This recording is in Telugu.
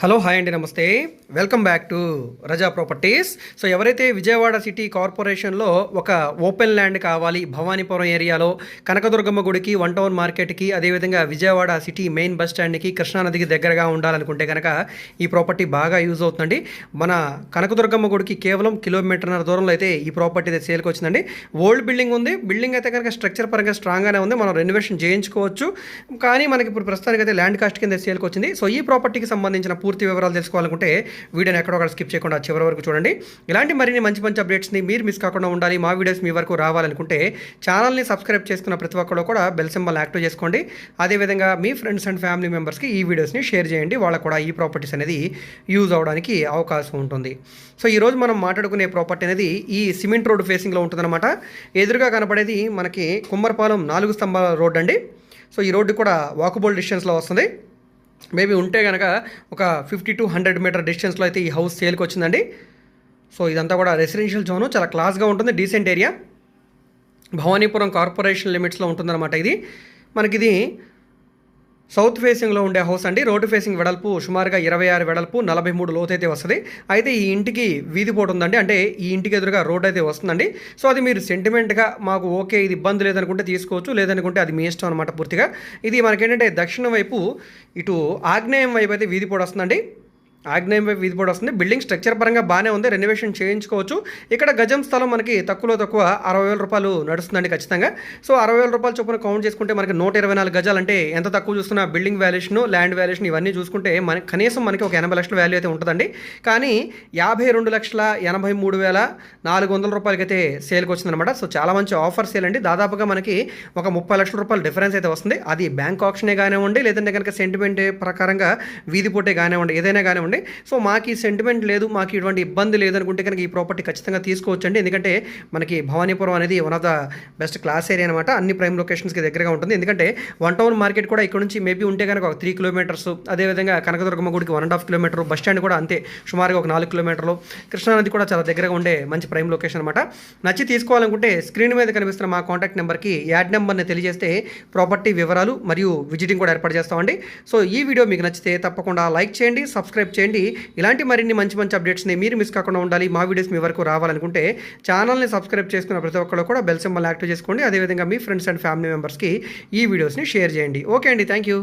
హలో హాయ్ అండి namaste. Welcome back to Raza properties so ఎవరైతే విజయవాడ సిటీ కార్పొరేషన్లో ఒక ఓపెన్ ల్యాండ్ కావాలి భవానీపురం ఏరియాలో కనకదుర్గమ్మ గుడికి వన్ టౌన్ మార్కెట్కి అదేవిధంగా విజయవాడ సిటీ మెయిన్ బస్ స్టాండ్కి కృష్ణానదికి దగ్గరగా ఉండాలనుకుంటే కనుక ఈ ప్రాపర్టీ బాగా యూజ్ అవుతుందండి. మన కనకదుర్గమ్మ గుడికి కేవలం కిలోమీటర్న్నర దూరంలో అయితే ఈ ప్రాపర్టీ అయితే సేల్కి వచ్చిందండి. ఓల్డ్ బిల్డింగ్ ఉంది. బిల్డింగ్ అయితే కనుక స్ట్రక్చర్ పరంగా స్ట్రాంగ్గానే ఉంది. మనం రెనోవేషన్ చేయించుకోవచ్చు. కానీ మనకి ఇప్పుడు ప్రస్తుతానికి అయితే ల్యాండ్ కాస్ట్ కింద సేల్కి వచ్చింది. సో ఈ ప్రాపర్టీకి సంబంధించిన పూర్తి వివరాలు తెలుసుకోవాలనుకుంటే వీడియోని ఎక్కడొక్కడ స్కిప్ చేయకుండా చివరి వరకు చూడండి. ఇలాంటి మరిన్ని మంచి మంచి అప్డేట్స్ని మీరు మిస్ కాకుండా ఉండాలి. మా వీడియోస్ మీ వరకు రావాలనుకుంటే ఛానల్ని సబ్స్క్రైబ్ చేసుకున్న ప్రతి ఒక్కరు కూడా బెల్ సింబల్ యాక్టివ్ చేసుకోండి. అదేవిధంగా మీ ఫ్రెండ్స్ అండ్ ఫ్యామిలీ మెంబర్స్కి ఈ వీడియోస్ని షేర్ చేయండి. వాళ్ళకు కూడా ఈ ప్రాపర్టీస్ అనేది యూజ్ అవడానికి అవకాశం ఉంటుంది. సో ఈరోజు మనం మాట్లాడుకునే ప్రాపర్టీ అనేది ఈ సిమెంట్ రోడ్ ఫేసింగ్లో ఉంటుందన్నమాట. ఎదురుగా కనపడేది మనకి కుమ్మరపాలెం నాలుగు స్తంభాల రోడ్ అండి. సో ఈ రోడ్డు కూడా వాకబుల్ డిస్టెన్స్లో వస్తుంది. మేబీ ఉంటే కనుక ఒక ఫిఫ్టీ టు హండ్రెడ్ మీటర్ డిస్టెన్స్లో అయితే ఈ హౌస్ సేల్కి వచ్చిందండి. సో ఇదంతా కూడా రెసిడెన్షియల్ జోను చాలా క్లాస్గా ఉంటుంది డీసెంట్ ఏరియా. భవానీపురం కార్పొరేషన్ లిమిట్స్లో ఉంటుందన్నమాట ఇది. మనకిది సౌత్ ఫేసింగ్లో ఉండే హౌస్ అండి. రోడ్డు ఫేసింగ్ వెడల్పు సుమారుగా ఇరవై ఆరు వెడల్పు నలభై మూడు లోతైతే వస్తుంది. అయితే ఈ ఇంటికి వీధి పోటు ఉందండి. అంటే ఈ ఇంటికి ఎదురుగా రోడ్ అయితే వస్తుందండి. సో అది మీరు సెంటిమెంట్గా మాకు ఓకే ఇది ఇబ్బంది లేదనుకుంటే తీసుకోవచ్చు లేదనుకుంటే అది మీ ఇష్టం అనమాట పూర్తిగా. ఇది మనకేంటంటే దక్షిణం వైపు ఇటు ఆగ్నేయం వైపు అయితే వీధి పోటు వస్తుందండి. ఆగ్నేయం వైపు వీధి బోర్డు వస్తుంది. బిల్డింగ్ స్ట్రక్చర్ పరంగా బాగానే ఉంది. రెనోవేషన్ చేయించుకోవచ్చు. ఇక్కడ గజం స్థలం మనకి తక్కువలో తక్కువ అరవై వేల రూపాయలు నడుస్తుందండి ఖచ్చితంగా. సో అరవై వేల రూపాయలు చొప్పున కౌంట్ చేసుకుంటే మనకి నూట ఇరవై నాలుగు గజాలు అంటే ఎంత తక్కువ చూస్తున్న బిల్డింగ్ వాల్యుయేషన్ ల్యాండ్ వాల్యుయేషన్ ఇవన్నీ చూసుకుంటే మన కనీసం మనకి ఒక ఎనభై లక్షల వాల్యూ అయితే ఉంటుందండి. కానీ యాభై రెండు లక్షల ఎనభై మూడు వేల నాలుగు వందల రూపాయలకి అయితే సేల్కి వచ్చిందనమాట సో చాలా మంచి ఆఫర్ సేల్ అండి. దాదాపుగా మనకి ఒక ముప్పై లక్షల రూపాయలు డిఫరెన్స్ అయితే వస్తుంది. అది బ్యాంక్ ఆప్షనే కానివ్వండి లేదంటే కనుక సెంటిమెంట్ ప్రకారంగా వీధి పోటే కానివ్వండి ఏదైనా కానివ్వండి సో మాకు ఈ సెంటిమెంట్ లేదు మాకు ఇటువంటి ఇబ్బంది లేదనుకుంటే కనుక ఈ ప్రాపర్టీ ఖచ్చితంగా తీసుకోవచ్చండి. ఎందుకంటే మనకి భవానీపురం అనేది one of the best class area అనమాట అన్ని ప్రైమ్ లొకేషన్స్కి దగ్గరగా ఉంటుంది. ఎందుకంటే వన్ టౌన్ మార్కెట్ కూడా ఇక్కడ నుంచి మేబీ ఉంటే కనుక ఒక త్రీ కిలోమీటర్స్ అదేవిధంగా కనకదుర్గమ్మ గుడికి one and half kilometre bus stand కూడా అంతే. సుమారుగా ఒక నాలుగు కిలోమీటర్లు కృష్ణానది కూడా చాలా దగ్గరగా ఉండే మంచి ప్రైమ్ లొకేషన్ అనమాట నచ్చి తీసుకోవాలనుకుంటే స్క్రీన్ మీద కనిపిస్తున్న మా కాంటాక్ట్ నెంబర్కి యాడ్ నెంబర్ని తెలియజేస్తే ప్రాపర్టీ వివరాలు మరియు విజిటింగ్ కూడా ఏర్పాటు చేస్తామండి. సో ఈ వీడియో మీకు నచ్చితే తప్పకుండా లైక్ చేయండి సబ్స్క్రైబ్ చేయండి. చేయండి. ఇలాంటి మరిన్ని మంచి మంచి అప్డేట్స్ని మీరు మిస్ కాకుండా ఉండాలి. మా వీడియోస్ మీ వరకు రావాలనుకుంటే ఛానల్ని సబ్స్క్రైబ్ చేసుకున్న ప్రతి ఒక్కరు కూడా బెల్ సింబల్ యాక్టివ్ చేసుకోండి. అదేవిధంగా మీ ఫ్రెండ్స్ అండ్ ఫ్యామిలీ మెంబర్స్కి ఈ వీడియోస్ని షేర్ చేయండి. ఓకే అండి. Thank you